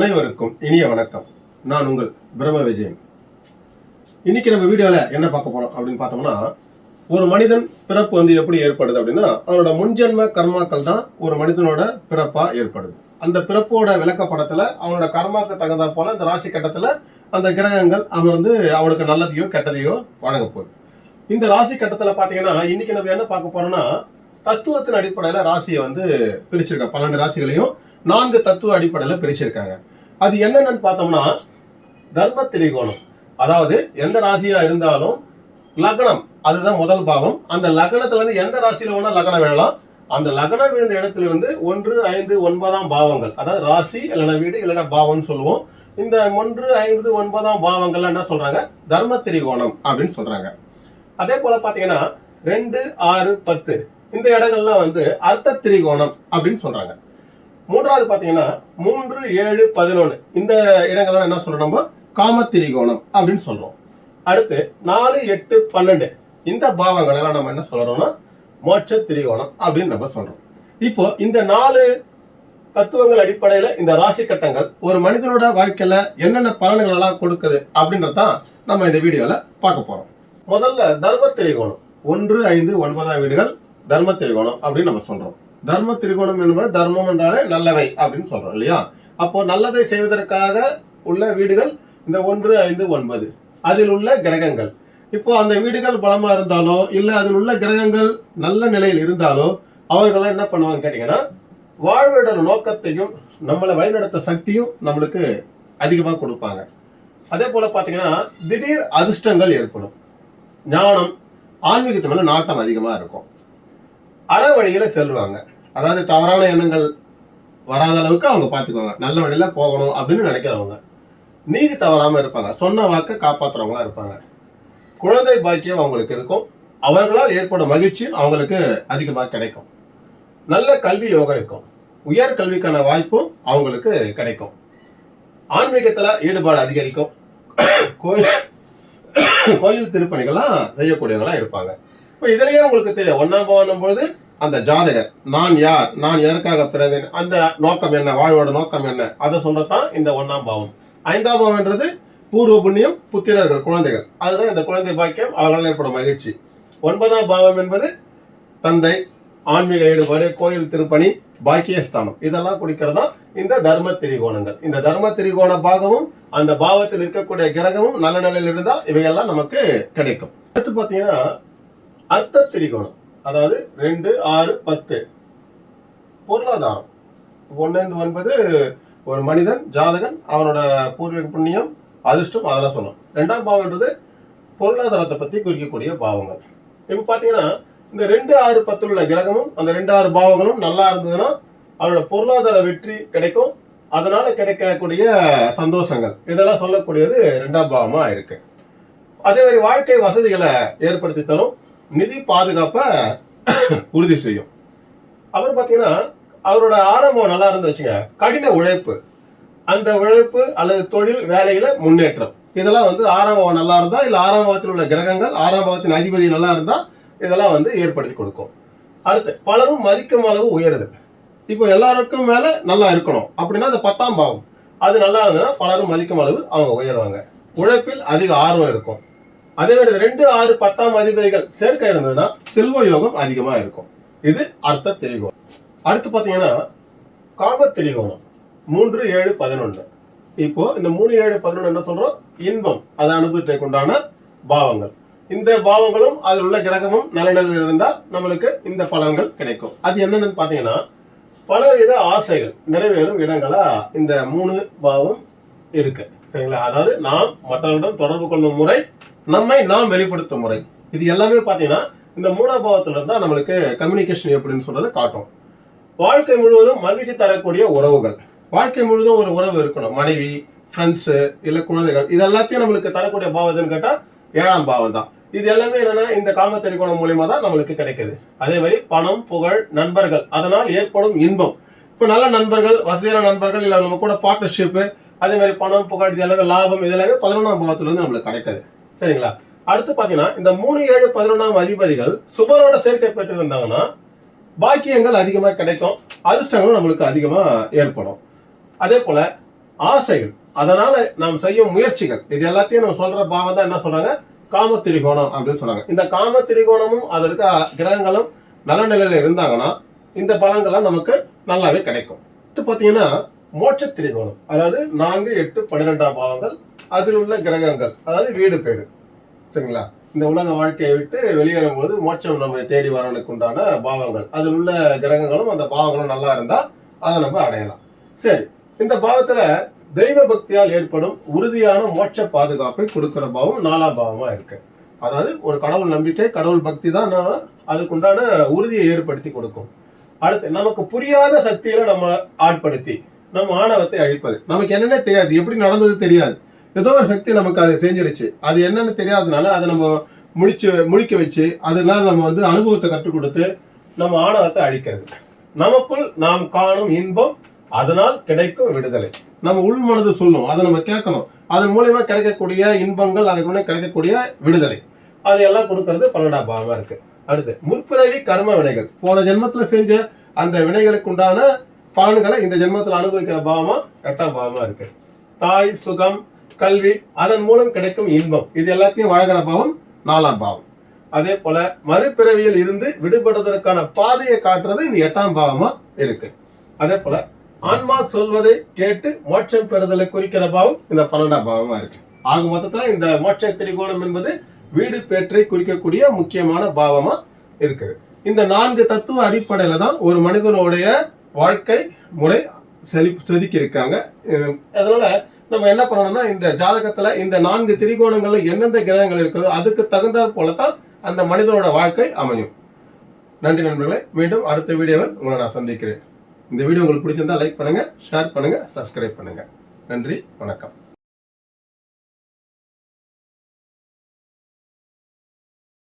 அனைவருக்கும் இனிய வணக்கம். நான் உங்கள் பிரம்ம விஜயன். இன்னைக்கு நம்ம வீடியோல என்ன பார்க்க போறோம் அப்படின்னு பார்த்தோம்னா ஒரு மனிதன் பிறப்பு வந்து எப்படி ஏற்படுது அப்படின்னா அவனோட முன்ஜென்ம கர்மாக்கள் தான் ஒரு மனிதனோட பிறப்பா ஏற்படுது. அந்த பிறப்போட விளக்கப்படத்துல அவனோட கர்மாக்கு தகுந்தா போல அந்த ராசி கட்டத்துல அந்த கிரகங்கள் அமர்ந்து அவனுக்கு நல்லதையோ கெட்டதையோ வழங்க போகுது. இந்த ராசி கட்டத்துல பாத்தீங்கன்னா இன்னைக்கு நம்ம என்ன பார்க்க போறோம்னா தத்துவத்தின் அடிப்படையில ராசியை வந்து பிரிச்சிருக்காங்க பன்னெண்டு ராசிகளையும் நான்கு தத்துவ அடிப்படையில் பிரிச்சிருக்காங்க. அது என்னென்னு பார்த்தோம்னா தர்ம திரிகோணம். அதாவது எந்த ராசியா இருந்தாலும் லக்னம் அதுதான் முதல் பாவம். அந்த லக்னத்துல இருந்து எந்த ராசியில வேணா லக்னம் விழலாம் அந்த லக்னம் விழுந்த இடத்துல இருந்து ஒன்று ஐந்து ஒன்பதாம் பாவங்கள். அதாவது ராசி இல்லைன்னா வீடு இல்லைன்னா பாவம்னு சொல்லுவோம். இந்த ஒன்று ஐந்து ஒன்பதாம் பாவங்கள் என்ன சொல்றாங்க? தர்ம திரிகோணம் அப்படின்னு சொல்றாங்க. அதே போல பாத்தீங்கன்னா ரெண்டு ஆறு பத்து. இந்த இடங்கள்லாம் வந்து அர்த்த திரிகோணம் அப்படின்னு சொல்றாங்க. மூன்றாவது பார்த்தீங்கன்னா மூன்று ஏழு பதினொன்று இந்த இடங்கள்லாம் என்ன சொல்கிறோம் நம்ம? காமத்திரிகோணம் அப்படின்னு சொல்கிறோம் அடுத்து நாலு எட்டு பன்னெண்டு. இந்த பாவங்கள் எல்லாம் நம்ம என்ன சொல்கிறோம்னா மோட்ச திரிகோணம் அப்படின்னு நம்ம சொல்கிறோம் இப்போ இந்த நாலு தத்துவங்கள் அடிப்படையில் இந்த ராசி கட்டங்கள் ஒரு மனிதனோட வாழ்க்கையில் என்னென்ன பலன்கள் எல்லாம் கொடுக்குது அப்படின்றதான் நம்ம இந்த வீடியோவில் பார்க்க போகிறோம் முதல்ல தர்ம திரிகோணம் ஒன்று ஐந்து ஒன்பதாம் வீடுகள் தர்ம திரிகோணம் அப்படின்னு நம்ம சொல்கிறோம் தர்ம திரிகோணம் என்பது தர்மம் என்றாலே நல்லவை அப்படின்னு சொல்றோம் இல்லையா? அப்போ நல்லதை செய்வதற்காக உள்ள வீடுகள் இந்த ஒன்று ஐந்து ஒன்பது. அதில் உள்ள கிரகங்கள். இப்போ அந்த வீடுகள் பலமா இருந்தாலோ இல்லை அதில் உள்ள கிரகங்கள் நல்ல நிலையில் இருந்தாலோ அவர்கள் என்ன பண்ணுவாங்க கேட்டீங்கன்னா வாழ்விட நோக்கத்தையும் நம்மளை வழிநடத்த சக்தியும் நம்மளுக்கு அதிகமாக கொடுப்பாங்க. அதே போல பார்த்தீங்கன்னா திடீர் அதிர்ஷ்டங்கள் ஏற்படும். ஞானம் ஆன்மீகத்து மேல நாட்டம் அதிகமாக இருக்கும். அற வழியில செல்வாங்க. அதாவது தவறான எண்ணங்கள் வராத அளவுக்கு அவங்க பார்த்துக்குவாங்க நல்ல வழியில போகணும் அப்படின்னு நினைக்கிறவங்க. நீதி தவறாம இருப்பாங்க. சொன்ன வாக்கை காப்பாத்துறவங்களா இருப்பாங்க. குழந்தை பாக்கியம் அவங்களுக்கு இருக்கும். அவர்களால் ஏற்படும் மகிழ்ச்சி அவங்களுக்கு அதிகமாக கிடைக்கும். நல்ல கல்வி யோகம் இருக்கும். உயர் கல்விக்கான வாய்ப்பும் அவங்களுக்கு கிடைக்கும். ஆன்மீகத்துல ஈடுபாடு அதிகரிக்கும். கோயில் கோயில் திருப்பணிகள்லாம் செய்யக்கூடியவங்களா இருப்பாங்க. இப்போ இதுலயே உங்களுக்கு தெரியும். ஒன்னாம் பவனும் பொழுது அந்த ஜாதகர் நான் யார் நான் எதற்காக பிறந்தேன் அந்த நோக்கம் என்ன வாழ்வோட நோக்கம் என்ன அதை சொல்றதுதான் இந்த ஒன்னாம் பாவம் ஐந்தாம் பாவம்ன்றது பூர்வ புண்ணியம் புத்திரர்கள் குழந்தைகள். அதுதான் இந்த குழந்தை பாக்கியம் அவர்களால் ஏற்படும் மகிழ்ச்சி. ஒன்பதாம் பாவம் என்பது தந்தை ஆன்மீக ஈடுபாடு கோயில் திருப்பணி பாக்கியஸ்தானம். இதெல்லாம் குடிக்கிறதா இந்த தர்ம திரிகோணங்கள் இந்த தர்ம திரிகோண பாகமும் அந்த பாவத்தில் இருக்கக்கூடிய கிரகமும் நல்ல நிலையில் இருந்தால் இவையெல்லாம் நமக்கு கிடைக்கும். அடுத்து பார்த்தீங்கன்னா அர்த்த திரிகோணம் அதாவது ரெண்டு ஆறு பத்து. பொருளாதாரம். ஒன்னு ஒன்பது ஒரு மனிதன் ஜாதகன் அவனோட பூர்வீக புண்ணியம் அதிர்ஷ்டம் அதெல்லாம் சொன்னோம் ரெண்டாம் பாவம்ன்றது பொருளாதாரத்தை பத்தி குறிக்கக்கூடிய பாவங்கள். இப்போ பாத்தீங்கன்னா இந்த ரெண்டு ஆறு பத்தில் உள்ள கிரகமும் அந்த ரெண்டு ஆறு பாவங்களும் நல்லா இருந்ததுன்னா அவனோட பொருளாதார வெற்றி கிடைக்கும். அதனால கிடைக்கக்கூடிய சந்தோஷங்கள். இதெல்லாம் சொல்லக்கூடியது ரெண்டாம் பாவமா இருக்கு. அதே மாதிரி வாழ்க்கை வசதிகளை ஏற்படுத்தி தரும். நிதி பாதுகாப்பை உறுதி செய்யும். அப்புறம் பார்த்தீங்கன்னா அவரோட ஆரம்பம் நல்லா இருந்து வச்சுங்க கடின உழைப்பு. அந்த உழைப்பு அல்லது தொழில் வேலையில முன்னேற்றம். இதெல்லாம் வந்து ஆரம்பம் நல்லா இருந்தா இல்ல ஆரம்பத்தில் உள்ள கிரகங்கள் ஆரம்பத்தின் அதிபதி நல்லா இருந்தா இதெல்லாம் வந்து ஏற்படுத்தி கொடுக்கும். அடுத்து பலரும் மதிக்கும் அளவு உயருது. இப்போ எல்லாருக்கும் மேல நல்லா இருக்கணும். அப்படின்னா அந்த பத்தாம் பாவம். அது நல்லா இருந்ததுன்னா பலரும் மதிக்கும் அளவு அவங்க உயருவாங்க. உழைப்பில் அதிக ஆர்வம் இருக்கும். அதே மாதிரி ரெண்டு ஆறு பத்தாம் அதிபதிகள் சேர்க்கை இருந்ததுன்னா செல்வ யோகம் அதிகமா இருக்கும். இது அர்த்த திரிகோணம். அடுத்து பாத்தீங்கன்னா காம திரிகோணம். மூன்று ஏழு பதினொன்று. இப்போ இந்த மூணு ஏழு பதினொன்று என்ன சொல்றோம்? இன்பம். அதை அனுபவத்தை கொண்டான பாவங்கள். இந்த பாவங்களும் அதில் உள்ள கிரகமும் நல்ல நிலையில் இருந்தால் நம்மளுக்கு இந்த பலன்கள் கிடைக்கும். அது என்னன்னு பார்த்தீங்கன்னா பலவித ஆசைகள் நிறைவேறும் இடங்களா இந்த மூணு பாவம் இருக்கு. சரிங்களா? அதாவது நாம் மற்றவர்களிடம் தொடர்பு கொள்ளும் முறை நம்மை நாம் வெளிப்படுத்தும் முறை. இது எல்லாமே பார்த்தீங்கன்னா இந்த மூணாம் பாவத்துல இருந்தா நம்மளுக்கு கம்யூனிகேஷன் எப்படின்னு சொல்றது காட்டும். வாழ்க்கை முழுவதும் மகிழ்ச்சி தரக்கூடிய உறவுகள். வாழ்க்கை முழுவதும் ஒரு உறவு இருக்கணும். மனைவி ஃப்ரெண்ட்ஸு இல்லை குழந்தைகள். இது எல்லாத்தையும் நம்மளுக்கு தரக்கூடிய பாவத்துன்னு கேட்டால் ஏழாம் பாவம் தான். இது எல்லாமே என்னன்னா இந்த காம திரிகோணம் மூலியமா தான் நம்மளுக்கு கிடைக்குது. அதே மாதிரி பணம் புகழ் நண்பர்கள். அதனால் ஏற்படும் இன்பம். இப்போ நல்ல நண்பர்கள் வசதியான நண்பர்கள் இல்லை நம்ம கூட பார்ட்னர்ஷிப்பு அதே மாதிரி பணம் புகழ் இது எல்லாமே லாபம் இது எல்லாமே பதினொன்றாம் பாவத்துல இருந்து நம்மளுக்கு கிடைக்குது. சரிங்களா? அடுத்து பாத்தீங்கன்னா இந்த மூணு ஏழு பதினொன்றாம் அதிபதிகள் சுபரோட சேர்க்கை பெற்று இருந்தாங்கன்னா பாக்கியங்கள் அதிகமாக கிடைக்கும் அதிர்ஷ்டங்களும் நம்மளுக்கு அதிகமாக ஏற்படும். அதே போல ஆசைகள் அதனால நாம் செய்யும் முயற்சிகள் இது எல்லாத்தையும் நம்ம சொல்ற பாவம் தான் என்ன சொல்றாங்க? காம திரிகோணம் அப்படின்னு சொல்றாங்க. இந்த காம திரிகோணமும் அதற்கு கிரகங்களும் நல்ல நிலையில இருந்தாங்கன்னா இந்த பலன்கள்லாம் நமக்கு நல்லாவே கிடைக்கும். இது பார்த்தீங்கன்னா மோட்ச திரிகோணம் அதாவது நான்கு எட்டு பன்னிரெண்டாம் பாவங்கள் அதில் உள்ள கிரகங்கள் அதாவது வீடு பேர். சரிங்களா? இந்த உலக வாழ்க்கையை விட்டு வெளியேறும் போது மோட்சம் நம்ம தேடி வரனுக்கு உண்டான பாவங்கள். அதில் உள்ள கிரகங்களும் அந்த பாவங்களும் நல்லா இருந்தால் அதை நம்ம அடையலாம். சரி இந்த பாவத்தில் தெய்வ பக்தியால் ஏற்படும் உறுதியான மோட்ச பாதுகாப்பை கொடுக்கிற பாவம் நாலாம் பாவமாக இருக்கு. அதாவது ஒரு கடவுள் நம்பிக்கை கடவுள் பக்தி தான் நான் அதுக்குண்டான உறுதியை ஏற்படுத்தி கொடுக்கும். அடுத்து நமக்கு புரியாத சக்தியில நம்ம ஆட்படுத்தி நம்ம ஆணவத்தை அழிப்பது. நமக்கு என்னென்ன தெரியாது. எப்படி நடந்தது தெரியாது. ஏதோ ஒரு சக்தி நமக்கு அதை செஞ்சிருச்சு அது என்னன்னு தெரியாதனால அதை நம்ம முடிச்சு முடிக்க வச்சு அதனால நம்ம வந்து அனுபவத்தை கற்றுக் கொடுத்து நம்ம ஆணவத்தை அழிக்கிறது. நமக்குள் நாம் காணும் இன்பம் அதனால் கிடைக்கும் விடுதலை. நம்ம உள் மனது சொல்லும் அதை நம்ம கேட்கணும். அதன் மூலியமா கிடைக்கக்கூடிய இன்பங்கள் அதுக்குள்ள கிடைக்கக்கூடிய விடுதலை. அதையெல்லாம் எல்லாம் கொடுக்கறது பன்னெண்டாம் பாவமா இருக்கு. அடுத்து முற்பிறவி கர்ம வினைகள். போன ஜென்மத்துல செஞ்ச அந்த வினைகளுக்கு உண்டான பலன்களை இந்த ஜென்மத்துல அனுபவிக்கிற பாவமா எட்டாம் பாவமா இருக்கு. தாய் சுகம் கல்வி அதன் மூலம் கிடைக்கும் இன்பம். இது எல்லாத்தையும் வழங்குற பாவம் நாலாம் பாவம். அதே போல மறுபிறவியில் இருந்து விடுபடுவதற்கான பாதையை காட்டுறது இந்த எட்டாம் பாவமா இருக்கு. அதே போல ஆன்மா சொல்வதை கேட்டு மோட்சம் பெறுதலை குறிக்கிற பாவம் இந்த பன்னெண்டாம் பாவமா இருக்கு. ஆக மொத்தத்துல இந்த மோட்ச திரிகோணம் என்பது வீடு பேற்றை குறிக்கக்கூடிய முக்கியமான பாவமா இருக்குது இந்த நான்கு தத்துவ அடிப்படையில தான் ஒரு மனிதனுடைய வாழ்க்கை முறை செதுக்கி இருக்காங்க அதனால நம்ம என்ன பண்ணணும்னா இந்த ஜாதகத்துல இந்த நான்கு திரிகோணங்கள்ல எந்தெந்த கிரகங்கள் இருக்குதோ அதுக்கு தகுந்தாற் போல தான் அந்த மனிதனோட வாழ்க்கை அமையும். நன்றி நண்பர்களே. மீண்டும் அடுத்த வீடியோவில் உங்களை நான் சந்திக்கிறேன். இந்த வீடியோ உங்களுக்கு பிடிச்சிருந்தா லைக் பண்ணுங்க ஷேர் பண்ணுங்க சப்ஸ்கிரைப் பண்ணுங்க. நன்றி வணக்கம்.